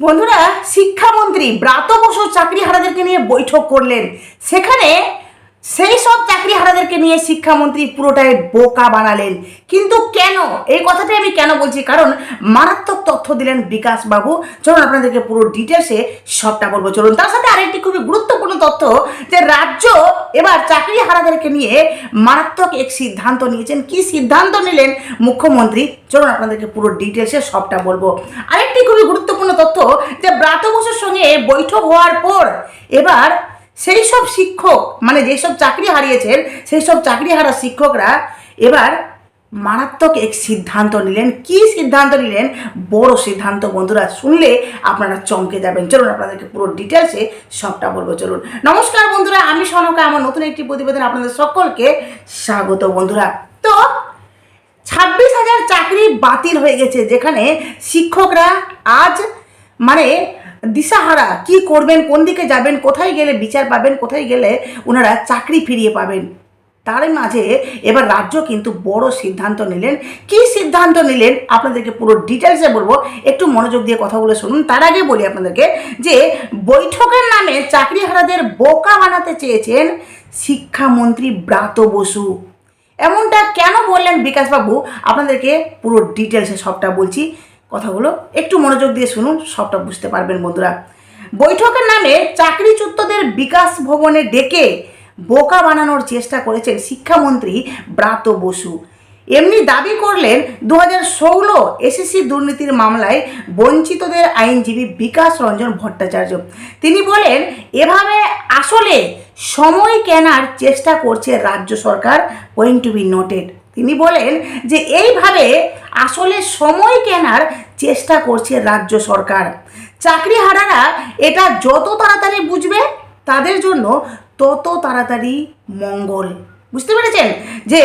বন্ধুরা শিক্ষামন্ত্রী ব্রাত বসু চাকরি হারাদেরকে নিয়ে বৈঠক করলেন। সেখানে সেই সব চাকরি হারাদেরকে নিয়ে শিক্ষামন্ত্রী পুরোটাই বোকা বানালেন। কিন্তু কেন? এই কথাটাই আমি কেন বলছি? কারণ মারাত্মক তথ্য দিলেন বিকাশ বাবু চলুন আপনাদেরকে পুরো ডিটেলসে সবটা বলব। চলুন, তার সাথে আরেকটি খুবই গুরুত্বপূর্ণ তথ্য যে রাজ্য এবার চাকরি হারাদেরকে নিয়ে মারাত্মক এক সিদ্ধান্ত নিয়েছেন। কি সিদ্ধান্ত নিলেন মুখ্যমন্ত্রী? চলুন আপনাদেরকে পুরো ডিটেলসে সবটা বলব। আরেকটি খুবই গুরুত্বপূর্ণ তথ্য যে ব্রাত বসুর সঙ্গে বৈঠক হওয়ার পর এবার সেই সব শিক্ষক মানে যেসব চাকরি হারিয়েছেন, সেই সব চাকরি হারা শিক্ষকরা এবার মারাত্মক এক সিদ্ধান্ত নিলেন। কি সিদ্ধান্ত নিলেন? বড় সিদ্ধান্ত, বন্ধুরা, শুনলে আপনারা চমকে যাবেন। চলুন আপনাদেরকে পুরো ডিটেলসে সবটা বলব। চলুন। নমস্কার, বন্ধুরা, আমি সনকা, আমার নতুন একটি প্রতিবেদন আপনাদের সকলকে স্বাগত, বন্ধুরা। তো, ছাব্বিশ হাজার চাকরি বাতিল হয়ে গেছে, যেখানে শিক্ষকরা আজ মানে দিশাহারা, কি করবেন, কোন দিকে যাবেন, কোথায় গেলে বিচার পাবেন, কোথায় গেলে ওনারা চাকরি ফিরিয়ে পাবেন? তার মাঝে এবার রাজ্য কিন্তু বড় সিদ্ধান্ত নিলেন। কি সিদ্ধান্ত নিলেন? আপনাদেরকে পুরো ডিটেলসে বলব। একটু মনোযোগ দিয়ে কথাগুলো শুনুন। তার আগে বলি আপনাদেরকে যে, বৈঠকের নামে চাকরিহারাদের বোকা বানাতে চেয়েছেন শিক্ষামন্ত্রী ব্রাত বসু। এমনটা কেন বললেন বিকাশবাবু? আপনাদেরকে পুরো ডিটেলসে সবটা বলছি। কথাগুলো একটু মনোযোগ দিয়ে শুনুন, সবটা বুঝতে পারবেন বন্ধুরা। বৈঠকের নামে চাকরিচ্যুতদের বিকাশ ভবনে ডেকে বোকা বানানোর চেষ্টা করেছেন শিক্ষামন্ত্রী ব্রাত বসু। এমনি দাবি করলেন দু হাজার ষোলো এসএসসি দুর্নীতির মামলায় বঞ্চিতদের আইনজীবী বিকাশ রঞ্জন ভট্টাচার্য। তিনি বলেন, এভাবে আসলে সময় কেনার চেষ্টা করছে রাজ্য সরকার পয়েন্ট টু বি নোটেড তিনি বলেন যে এইভাবে আসলে সময় কেনার চেষ্টা করছে রাজ্য সরকার। চাকরিহারারা এটা যত তাড়াতাড়ি বুঝবে, তাদের জন্য তত তাড়াতাড়ি মঙ্গল। বুঝতে পেরেছেন? যে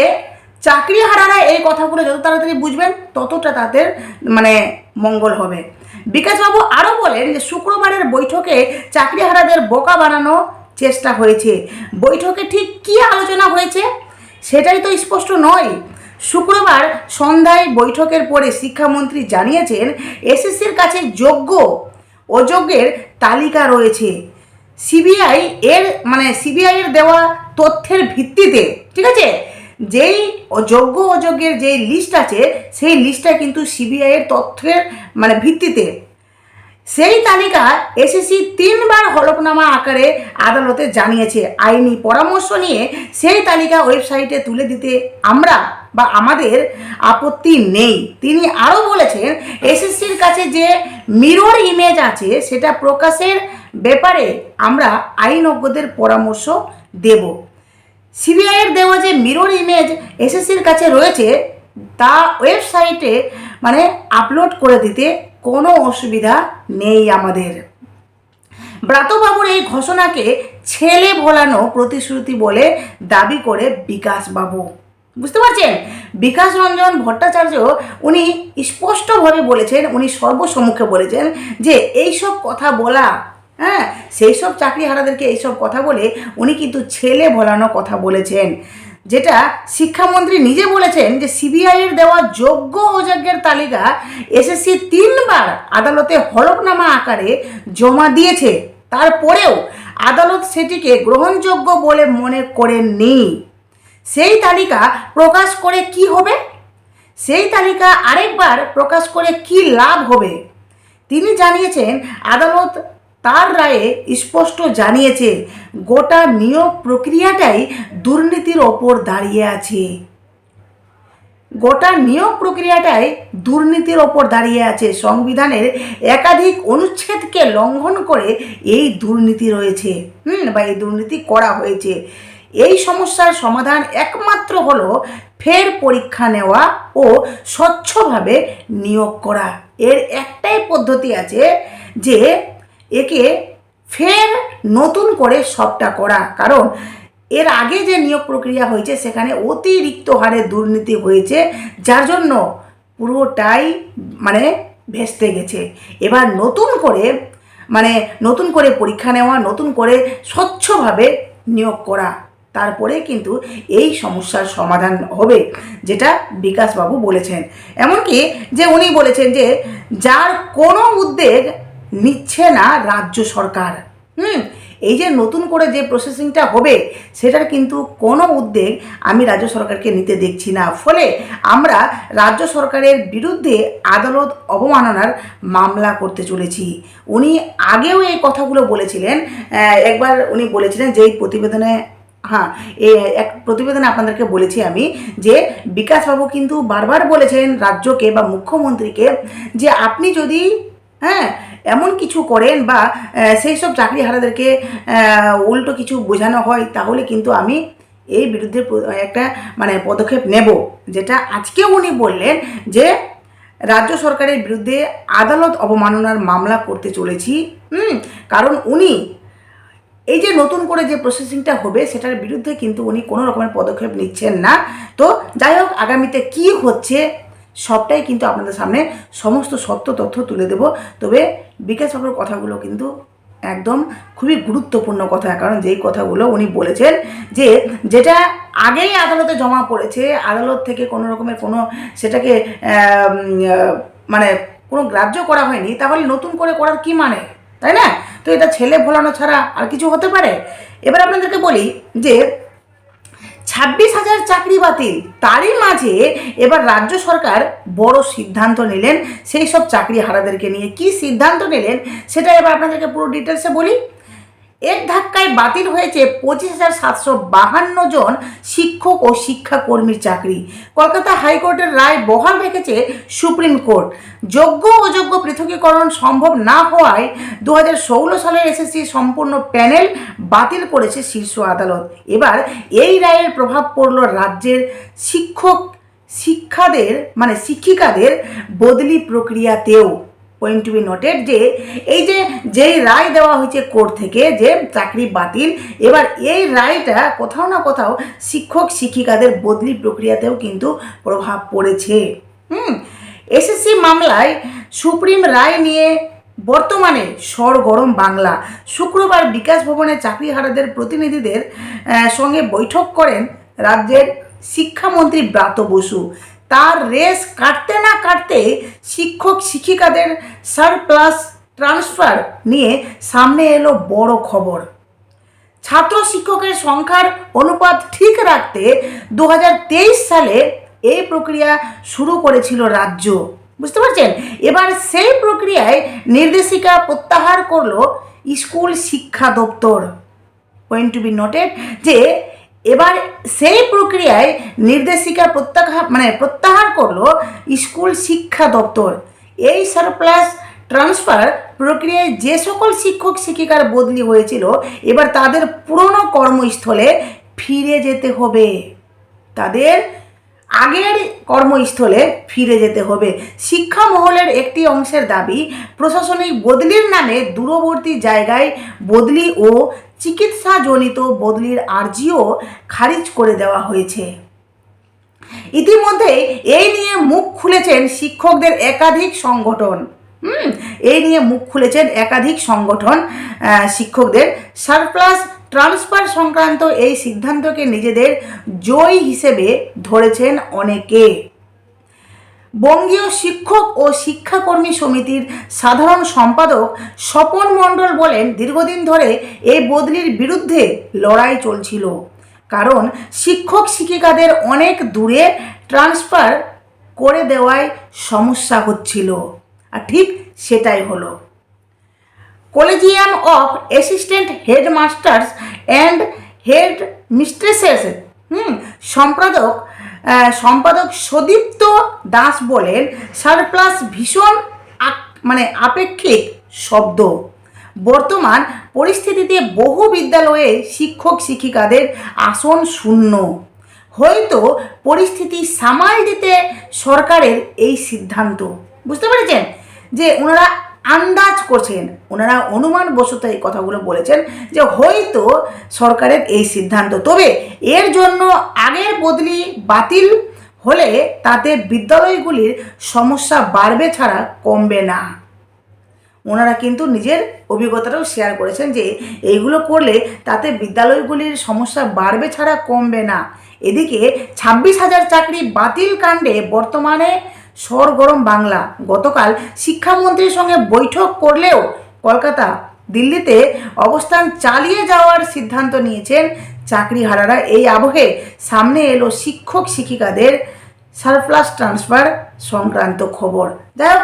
চাকরিহারারা এই কথাগুলো যত তাড়াতাড়ি বুঝবেন, ততটা তাদের মানে মঙ্গল হবে। বিকাশবাবু আরও বলেন যে শুক্রবারের বৈঠকে চাকরিহারাদের বোকা বানানো চেষ্টা হয়েছে। বৈঠকে ঠিক কী আলোচনা হয়েছে? সেটাই তো স্পষ্ট নয়। শুক্রবার সন্ধ্যায় বৈঠকের পরে শিক্ষামন্ত্রী জানিয়েছেন, এসএসসির কাছে যোগ্য, অযোগ্যের তালিকা রয়েছে। সিবিআই এর মানে সিবিআই এর দেওয়া তথ্যের ভিত্তিতে, ঠিক আছে? যেই যোগ্য, অযোগ্যের যেই লিস্ট আছে, সেই লিস্টটা কিন্তু সিবিআই এর তথ্যের মানে ভিত্তিতে। সেই তালিকা এসএসসি তিনবার হলফনামা আকারে আদালতে জানিয়েছে। আইনি পরামর্শ নিয়ে সেই তালিকা ওয়েবসাইটে তুলে দিতে আমরা বা আমাদের আপত্তি নেই। তিনি আরও বলেছেন এসএসসির কাছে যে মিরর ইমেজ আছে, সেটা প্রকাশের ব্যাপারে আমরা আইনজ্ঞদের পরামর্শ দেব। সিবিআইয়ের দেওয়া যে মিরর ইমেজ এসএসসির কাছে রয়েছে, তা ওয়েবসাইটে মানে আপলোড করে দিতে কোনো অসুবিধা নেই আমাদের। ব্রাতবাবুর এই ঘোষণাকে ছেলে ভোলানো প্রতিশ্রুতি বলে দাবি করে বিকাশবাবু। বুঝতে পারছেন? বিকাশ রঞ্জন ভট্টাচার্য উনি স্পষ্টভাবে বলেছেন, উনি সর্বসম্মুখে বলেছেন যে এইসব কথা বলা হ্যাঁ সেই সব চাকরিহারাদেরকে এইসব কথা বলে উনি কিন্তু ছেলে ভোলানো কথা বলেছেন। যেটা শিক্ষামন্ত্রী নিজে বলেছেন যে সিবিআইয়ের দেওয়া যোগ্য অযোগ্যের তালিকা এসএসসি তিনবার আদালতে হলফনামা আকারে জমা দিয়েছে। তারপরেও আদালত সেটিকে গ্রহণযোগ্য বলে মনে করেননি। সেই তালিকা প্রকাশ করে কি হবে? সেই তালিকা আরেকবার প্রকাশ করে কি লাভ হবে? তিনি জানিয়েছেন, আদালত তার রায়ে স্পষ্ট জানিয়েছে, গোটা নিয়োগ প্রক্রিয়াটাই দুর্নীতির ওপর দাঁড়িয়ে আছে। গোটা নিয়োগ প্রক্রিয়াটাই দুর্নীতির ওপর দাঁড়িয়ে আছে। সংবিধানের একাধিক অনুচ্ছেদকে লঙ্ঘন করে এই দুর্নীতি রয়েছে। হুম, বা এই দুর্নীতি করা হয়েছে। এই সমস্যার সমাধান একমাত্র হলো ফের পরীক্ষা নেওয়া ও স্বচ্ছভাবে নিয়োগ করা। এর একটাই পদ্ধতি আছে যে একে ফের নতুন করে সবটা করা। কারণ এর আগে যে নিয়োগ প্রক্রিয়া হয়েছে, সেখানে অতিরিক্ত হারে দুর্নীতি হয়েছে, যার জন্য পুরোটাই মানে ভেস্তে গেছে। এবার নতুন করে মানে নতুন করে পরীক্ষা নেওয়া, নতুন করে স্বচ্ছভাবে নিয়োগ করা, তারপরে কিন্তু এই সমস্যার সমাধান হবে, যেটা বিকাশবাবু বলেছেন। এমনকি যে উনি বলেছেন যে, যার কোনো উদ্বেগ নিচ্ছে না রাজ্য সরকার। হুম? এই যে নতুন করে যে প্রসেসিংটা হবে, সেটার কিন্তু কোনো উদ্যোগ আমি রাজ্য সরকারকে নিতে দেখছি না। ফলে আমরা রাজ্য সরকারের বিরুদ্ধে আদালত অবমাননার মামলা করতে চলেছি। উনি আগেও এই কথাগুলো বলেছিলেন। একবার উনি বলেছিলেন যে এই প্রতিবেদনে হ্যাঁ এই এক প্রতিবেদনে আপনাদেরকে বলেছি আমি যে বিকাশবাবু কিন্তু বারবার বলেছেন রাজ্যকে বা মুখ্যমন্ত্রীকে যে আপনি যদি হ্যাঁ এমন কিছু করেন বা সেই সব চাকরি হারাদেরকে উল্টো কিছু বোঝানো হয়, তাহলে কিন্তু আমি এই বিরুদ্ধে একটা মানে পদক্ষেপ নেব। যেটা আজকেও উনি বললেন যে, রাজ্য সরকারের বিরুদ্ধে আদালত অবমাননার মামলা করতে চলেছি। হুম, কারণ উনি, এই যে নতুন করে যে প্রসেসিংটা হবে, সেটার বিরুদ্ধে কিন্তু উনি কোনো রকমের পদক্ষেপ নিচ্ছেন না। তো যাই হোক, আগামীতে কি হচ্ছে সবটাই কিন্তু আপনাদের সামনে সমস্ত সত্য তথ্য তুলে দেব। তবে বিকাশ বাবুর কথাগুলো কিন্তু একদম খুবই গুরুত্বপূর্ণ কথা, কারণ যেই কথাগুলো উনি বলেছেন যে যেটা আগেই আদালতে জমা পড়েছে, আদালত থেকে কোনো রকমের কোনো সেটাকে মানে কোনো গ্রাহ্য করা হয়নি, তাহলে নতুন করে করার কি মানে? তাই না? তো এটা ছেলে ভোলানো ছাড়া আর কিছু হতে পারে? এবার আপনাদেরকে বলি যে ছাব্বিশ হাজার চাকরি বাতিল। তারই মাঝে এবার রাজ্য সরকার বড় সিদ্ধান্ত নিলেন, সেই সব চাকরি হারাদেরকে নিয়ে। কি সিদ্ধান্ত নিলেন, সেটা এবার আপনাদেরকে পুরো ডিটেলসে বলি। এক ধাক্কায় বাতিল হয়েছে পঁচিশ হাজার সাতশো বাহান্ন জন শিক্ষক ও শিক্ষাকর্মীর চাকরি। কলকাতা হাইকোর্টের রায় বহাল রেখেছে সুপ্রিম কোর্ট। যোগ্য অযোগ্য পৃথকীকরণ সম্ভব না হওয়ায় দু হাজার ষোলো সালের এসএসসি সম্পূর্ণ প্যানেল বাতিল করেছে শীর্ষ আদালত। এবার এই রায়ের প্রভাব পড়ল রাজ্যের শিক্ষক শিক্ষাদের মানে শিক্ষিকাদের বদলি প্রক্রিয়াতেও। পয়েন্ট টু বি নোটেড যে, এই যে, যেই রায় দেওয়া হয়েছে কোর্ট থেকে যে চাকরি বাতিল, এবার এই রায়টা কোথাও না কোথাও শিক্ষক শিক্ষিকাদের বদলি প্রক্রিয়াতেও কিন্তু প্রভাব পড়েছে। হুম, এসএসসি মামলায় সুপ্রিম রায় নিয়ে বর্তমানে সরগরম বাংলা। শুক্রবার বিকাশ ভবনে চাকরিহারাদের প্রতিনিধিদের সঙ্গে বৈঠক করেন রাজ্যের শিক্ষামন্ত্রী ব্রাত বসু। তার রেস কাটতে না কাটতে শিক্ষক শিক্ষিকাদের সারপ্লাস ট্রান্সফার নিয়ে সামনে এলো বড় খবর। ছাত্র শিক্ষকের সংখ্যার অনুপাত ঠিক রাখতে দু হাজার তেইশ সালে এই প্রক্রিয়া শুরু করেছিল রাজ্য। বুঝতে পারছেন? এবার সেই প্রক্রিয়ায় নির্দেশিকা প্রত্যাহার করল স্কুল শিক্ষা দপ্তর। পয়েন্ট টু বি নোটেড যে এবার সেই প্রক্রিয়ায় নির্দেশিকা প্রত্যাহার মানে প্রত্যাহার করল স্কুল শিক্ষা দপ্তর। এই সারপ্লাস ট্রান্সফার প্রক্রিয়ায় যে সকল শিক্ষক শিক্ষিকার বদলি হয়েছিল, এবার তাদের পুরনো কর্মস্থলে ফিরে যেতে হবে। তাদের আগের কর্মস্থলে ফিরে যেতে হবে। শিক্ষা মহলের একটি অংশের দাবি, প্রশাসনিক বদলির নামে দূরবর্তী জায়গায় বদলি ও চিকিৎসাজনিত বদলির আর্জিও খারিজ করে দেওয়া হয়েছে। ইতিমধ্যে এই নিয়ে মুখ খুলেছেন শিক্ষকদের একাধিক সংগঠন। হুম, এই নিয়ে মুখ খুলেছেন একাধিক সংগঠন শিক্ষকদের। সারপ্লাস ট্রান্সফার সংক্রান্ত এই সিদ্ধান্তকে নিজেদের জয় হিসেবে ধরেছেন অনেকে। বঙ্গীয় শিক্ষক ও শিক্ষাকর্মী সমিতির সাধারণ সম্পাদক স্বপন মণ্ডল বলেন, দীর্ঘদিন ধরে এই বদলির বিরুদ্ধে লড়াই চলছিল। কারণ শিক্ষক শিক্ষিকাদের অনেক দূরে ট্রান্সফার করে দেওয়ায় সমস্যা হচ্ছিল। আর ঠিক সেটাই হলো। Collegium of assistant headmasters and head mistresses hmm, সম্পাদক সম্পাদক সদীপ্ত দাস বলেন সারপ্লাস ভীষণ মানে আপেক্ষিক শব্দ। বর্তমান পরিস্থিতিতে বহু বিদ্যালয়ে শিক্ষক শিক্ষিকাদের আসন শূন্য। হয়তো পরিস্থিতি সামাল দিতে সরকারের এই সিদ্ধান্ত। বুঝতে পেরেছেন? যে ওনারা আন্দাজ করছেন। ওনারা অনুমান বশত এই কথাগুলো বলেছেন যে হয়তো সরকারের এই সিদ্ধান্ত। তবে এর জন্য আগের বদলি বাতিল হলে তাতে বিদ্যালয়গুলির সমস্যা বাড়বে ছাড়া কমবে না। ওনারা কিন্তু নিজের অভিজ্ঞতাটাও শেয়ার করেছেন যে এইগুলো করলে তাতে বিদ্যালয়গুলির সমস্যা বাড়বে ছাড়া কমবে না। এদিকে ছাব্বিশ হাজার চাকরি বাতিল কাণ্ডে বর্তমানে সরগরম বাংলা। গতকাল শিক্ষামন্ত্রীর সঙ্গে বৈঠক করলেও কলকাতা দিল্লিতে অবস্থান চালিয়ে যাওয়ার সিদ্ধান্ত নিয়েছেন চাকরিহারারা। এই আবহে সামনে এলো শিক্ষক শিক্ষিকাদের সারপ্লাস ট্রান্সফার সংক্রান্ত খবর। যাই হোক,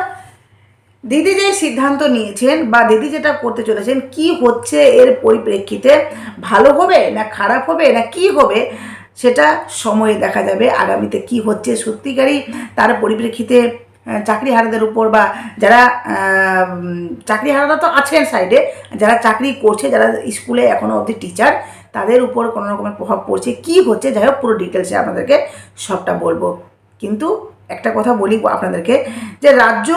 দিদি যে সিদ্ধান্ত নিয়েছেন বা দিদি যেটা করতে চলেছেন, কি হচ্ছে এর পরিপ্রেক্ষিতে ভালো হবে না খারাপ হবে না কি হবে সেটা সময়ে দেখা যাবে আগামীতে কি হচ্ছে সত্যিকারই তার পরিপ্রেক্ষিতে আহ, চাকরিহারাদের উপর বা যারা চাকরি চাকরিহারারা তো আছেন সাইডে যারা চাকরি করছে যারা স্কুলে এখনও অবধি টিচার তাদের উপর কোনো রকমের প্রভাব পড়ছে কি হচ্ছে যাই হোক পুরো ডিটেলসে আপনাদেরকে সবটা বলব। কিন্তু একটা কথা বলি আপনাদেরকে যে রাজ্য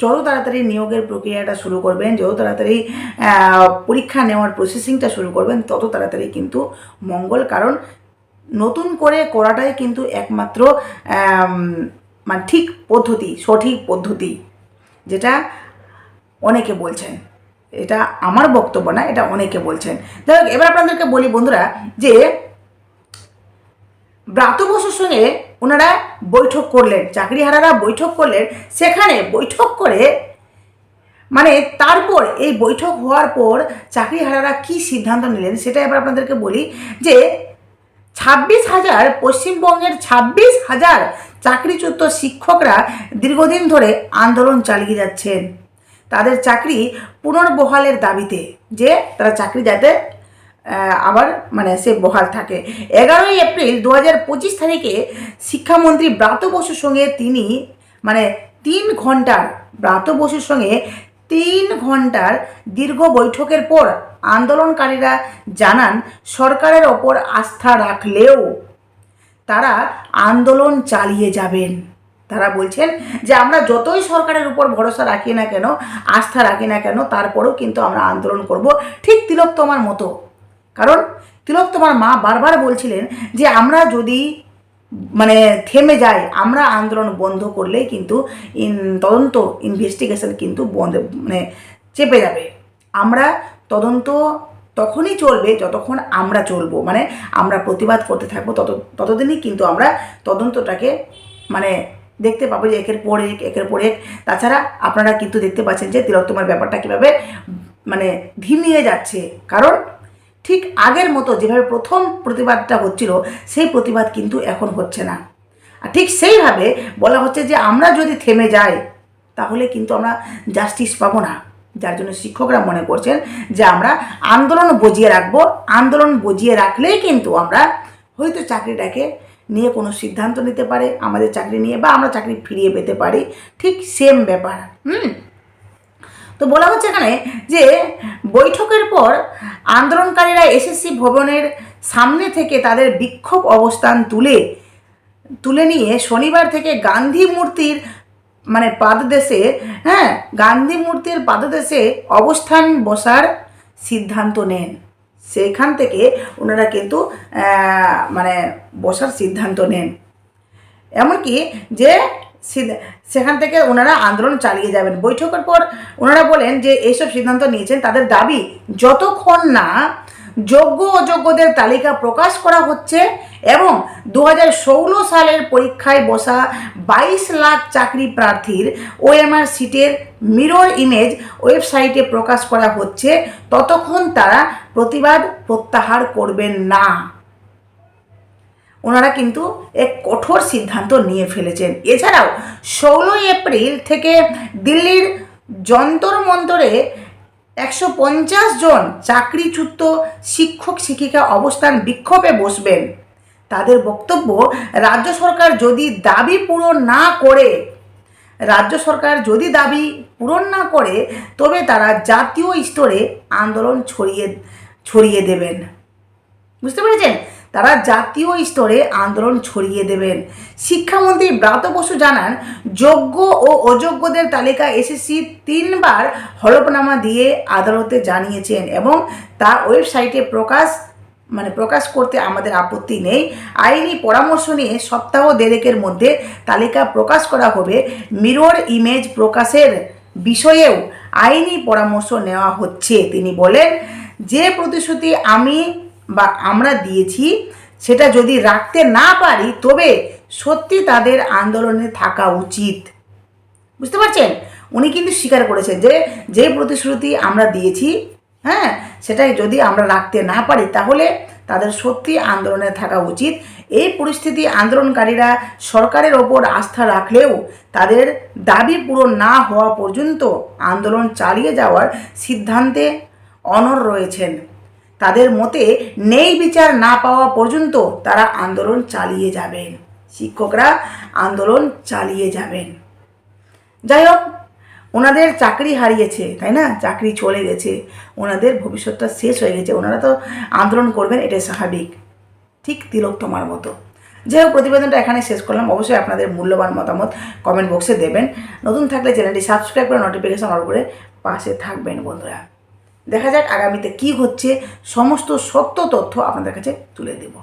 যত তাড়াতাড়ি নিয়োগের প্রক্রিয়াটা শুরু করবেন যত তাড়াতাড়ি পরীক্ষা নেওয়ার প্রসেসিংটা শুরু করবেন তত তাড়াতাড়ি কিন্তু মঙ্গল কারণ নতুন করে করাটাই কিন্তু একমাত্র মানে ঠিক পদ্ধতি, সঠিক পদ্ধতি, যেটা অনেকে বলছেন। এটা আমার বক্তব্য না, এটা অনেকে বলছেন। যাই হোক, এবার আপনাদেরকে বলি বন্ধুরা যে, ব্রাত বসুর সঙ্গে ওনারা বৈঠক করলেন চাকরিহারারা বৈঠক করলেন। সেখানে বৈঠক করে মানে তারপর এই বৈঠক হওয়ার পর চাকরিহারারা কি সিদ্ধান্ত নিলেন, সেটা এবার আপনাদেরকে বলি যে ছাব্বিশ হাজার, পশ্চিমবঙ্গের ছাব্বিশ হাজার চাকরিচ্যুত শিক্ষকরা দীর্ঘদিন ধরে আন্দোলন চালিয়ে যাচ্ছেন। তাদের চাকরি পুনর্বহালের দাবিতে যে তারা চাকরি যাতে আবার মানে সে বহাল থাকে। এগারোই এপ্রিল দু হাজার পঁচিশ তারিখে শিক্ষামন্ত্রী ব্রাত বসুর সঙ্গে তিনি মানে তিন ঘণ্টার ব্রাত বসুর সঙ্গে তিন ঘণ্টার দীর্ঘ বৈঠকের পর আন্দোলনকারীরা জানান, সরকারের ওপর আস্থা রাখলেও তারা আন্দোলন চালিয়ে যাবেন। তারা বলছেন যে, আমরা যতই সরকারের উপর ভরসা রাখি না কেন, আস্থা রাখি না কেন, তারপরেও কিন্তু আমরা আন্দোলন করব। ঠিক তিলোত্তমার মতো। কারণ তিলোত্তমার মা বারবার বলছিলেন যে, আমরা যদি মানে থেমে যায়। আমরা আন্দোলন বন্ধ করলেই কিন্তু তদন্ত ইনভেস্টিগেশন কিন্তু বন্ধ মানে চেপে যাবে। আমরা তদন্ত তখনই চলবে যতক্ষণ আমরা চলবো। মানে আমরা প্রতিবাদ করতে থাকব তত, ততদিনই কিন্তু আমরা তদন্তটাকে মানে দেখতে পাবো যে একের পর এক, একের পর এক। তাছাড়া আপনারা কিন্তু দেখতে পাচ্ছেন যে তিলোত্তমার ব্যাপারটা কীভাবে মানে ধিমিয়ে যাচ্ছে। কারণ ঠিক আগের মতো যেভাবে প্রথম প্রতিবাদটা হচ্ছিল, সেই প্রতিবাদ কিন্তু এখন হচ্ছে না। আর ঠিক সেইভাবে বলা হচ্ছে যে আমরা যদি থেমে যাই, তাহলে কিন্তু আমরা জাস্টিস পাবো না। যার জন্য শিক্ষকরা মনে করছেন যে আমরা আন্দোলন বজিয়ে রাখব। আন্দোলন বজিয়ে রাখলেই কিন্তু আমরা হয়তো চাকরিটাকে নিয়ে কোনো সিদ্ধান্ত নিতে পারে, আমাদের চাকরি নিয়ে বা আমরা চাকরি ফিরিয়ে পেতে পারি। ঠিক সেম ব্যাপার। হুম? তো বলা হচ্ছে এখানে যে বৈঠকের পর আন্দোলনকারীরা এসএসসি ভবনের সামনে থেকে তাদের বিক্ষোভ অবস্থান তুলে তুলে নিয়ে শনিবার থেকে গান্ধী মূর্তির মানে পাদদেশে হ্যাঁ গান্ধী মূর্তির পাদদেশে অবস্থান বসার সিদ্ধান্ত নেন। সেখান থেকে ওনারা কিন্তু মানে বসার সিদ্ধান্ত নেন। এমনকি যে সেখান থেকে ওনারা আন্দোলন চালিয়ে যাবেন। বৈঠকের পর ওনারা বলেন যে এইসব সিদ্ধান্ত নিয়েছেন। তাদের দাবি, যতক্ষণ না যোগ্য অযোগ্যদের তালিকা প্রকাশ করা হচ্ছে এবং দু সালের পরীক্ষায় বসা বাইশ লাখ চাকরি প্রার্থীর ওএমআর সিটের মিরর ইমেজ ওয়েবসাইটে প্রকাশ করা হচ্ছে, ততক্ষণ তারা প্রতিবাদ প্রত্যাহার করবেন না। ওনারা কিন্তু এক কঠোর সিদ্ধান্ত নিয়ে ফেলেছেন। এছাড়াও ষোলোই এপ্রিল থেকে দিল্লির যন্তর মন্তরে একশো পঞ্চাশ জন চাকরিচ্যুত শিক্ষক শিক্ষিকা অবস্থান বিক্ষোভে বসবেন। তাদের বক্তব্য, রাজ্য সরকার যদি দাবি পূরণ না করে, রাজ্য সরকার যদি দাবি পূরণ না করে, তবে তারা জাতীয় স্তরে আন্দোলন ছড়িয়ে ছড়িয়ে দেবেন। বুঝতে পেরেছেন? তারা জাতীয় স্তরে আন্দোলন ছড়িয়ে দেবেন। শিক্ষামন্ত্রী ব্রাত বসু জানান, যোগ্য ও অযোগ্যদের তালিকা এসএসসি তিনবার হলফনামা দিয়ে আদালতে জানিয়েছেন এবং তা ওয়েবসাইটে প্রকাশ মানে প্রকাশ করতে আমাদের আপত্তি নেই। আইনি পরামর্শ নিয়ে সপ্তাহ দেড়েকের মধ্যে তালিকা প্রকাশ করা হবে। মিরর ইমেজ প্রকাশের বিষয়েও আইনি পরামর্শ নেওয়া হচ্ছে, তিনি বলেন। যে প্রতিশ্রুতি আমি বা আমরা দিয়েছি, সেটা যদি রাখতে না পারি, তবে সত্যি তাদের আন্দোলনে থাকা উচিত। বুঝতে পারছেন? উনি কিন্তু স্বীকার করেছে যে যে প্রতিশ্রুতি আমরা দিয়েছি হ্যাঁ সেটাই যদি আমরা রাখতে না পারি, তাহলে তাদের সত্যি আন্দোলনে থাকা উচিত। এই পরিস্থিতি আন্দোলনকারীরা সরকারের ওপর আস্থা রাখলেও তাদের দাবি পূরণ না হওয়া পর্যন্ত আন্দোলন চালিয়ে যাওয়ার সিদ্ধান্তে অনর রয়েছেন। তাদের মতে নেই বিচার না পাওয়া পর্যন্ত তারা আন্দোলন চালিয়ে যাবেন। শিক্ষকরা আন্দোলন চালিয়ে যাবেন। যাই হোক, ওনাদের চাকরি হারিয়েছে, তাই না? চাকরি চলে গেছে। ওনাদের ভবিষ্যৎটা শেষ হয়ে গেছে। ওনারা তো আন্দোলন করবেন, এটাই স্বাভাবিক। ঠিক তিলক তোমার মতো। যাই হোক, প্রতিবেদনটা এখানে শেষ করলাম। অবশ্যই আপনাদের মূল্যবান মতামত কমেন্ট বক্সে দেবেন। নতুন থাকলে চ্যানেলটি সাবস্ক্রাইব করে নোটিফিকেশন অন করে পাশে থাকবেন বন্ধুরা। দেখা যাক আগামীতে কি হচ্ছে সমস্ত সত্য তথ্য আপনাদের কাছে তুলে দেবো।